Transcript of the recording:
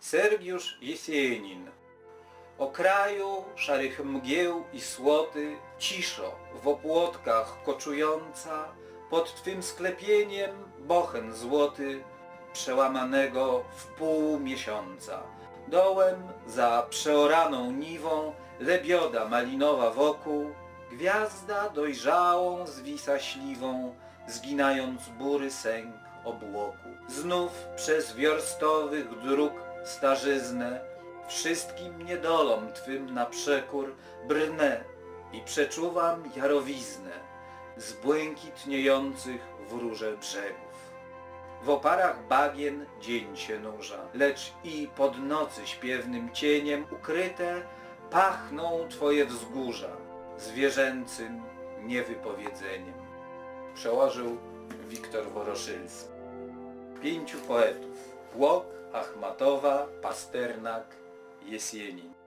Sergiusz Jesienin O kraju szarych mgieł i słoty, ciszo w opłotkach koczująca, pod Twym sklepieniem bochen złoty, przełamanego w pół miesiąca. Dołem za przeoraną niwą, lebioda malinowa wokół, gwiazda dojrzałą zwisa śliwą, zginając bury sęk obłoku. Znów przez wiorstowych dróg starzyznę, wszystkim niedolom Twym na przekór brnę i przeczuwam jarowiznę z błękitniejących w róże brzegów. W oparach bagien dzień się nurza, lecz i pod nocy śpiewnym cieniem ukryte pachną Twoje wzgórza zwierzęcym niewypowiedzeniem. Przełożył Wiktor Woroszylski. Pięciu poetów. Łok, Achmatowa, Pasternak, Jesienin.